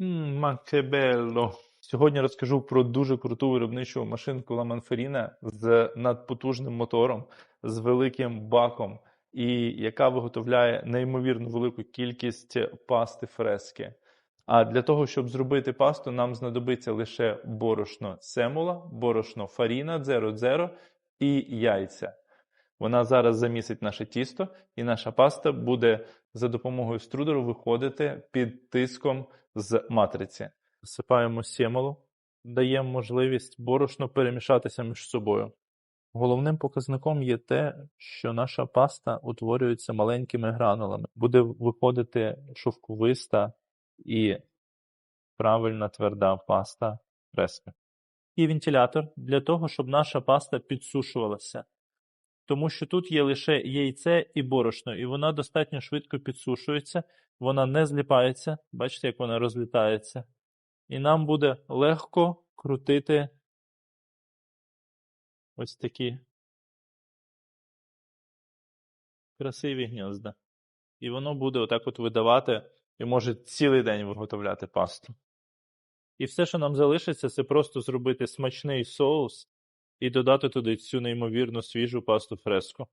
Мм, макебелло. Сьогодні розкажу про дуже круту виробничу машинку Manfrina з надпотужним мотором, з великим баком, і яка виготовляє неймовірно велику кількість пасти фрески. А для того, щоб зробити пасту, нам знадобиться лише борошно семула, борошно фаріна, дзеро-дзеро і яйця. Вона зараз замісить наше тісто, і наша паста буде за допомогою струдеру виходити під тиском з матриці. Всипаємо сімолу, даємо можливість борошно перемішатися між собою. Головним показником є те, що наша паста утворюється маленькими гранулами. Буде виходити шовковиста і правильна тверда паста фреска. І вентилятор для того, щоб наша паста підсушувалася. Тому що тут є лише яйце і борошно, і вона достатньо швидко підсушується, вона не зліпається, бачите, як вона розлітається. І нам буде легко крутити ось такі красиві гнізда. І воно буде отак от видавати і може цілий день виготовляти пасту. І все, що нам залишиться, це просто зробити смачний соус і додати туди цю неймовірно свіжу пасту фреско.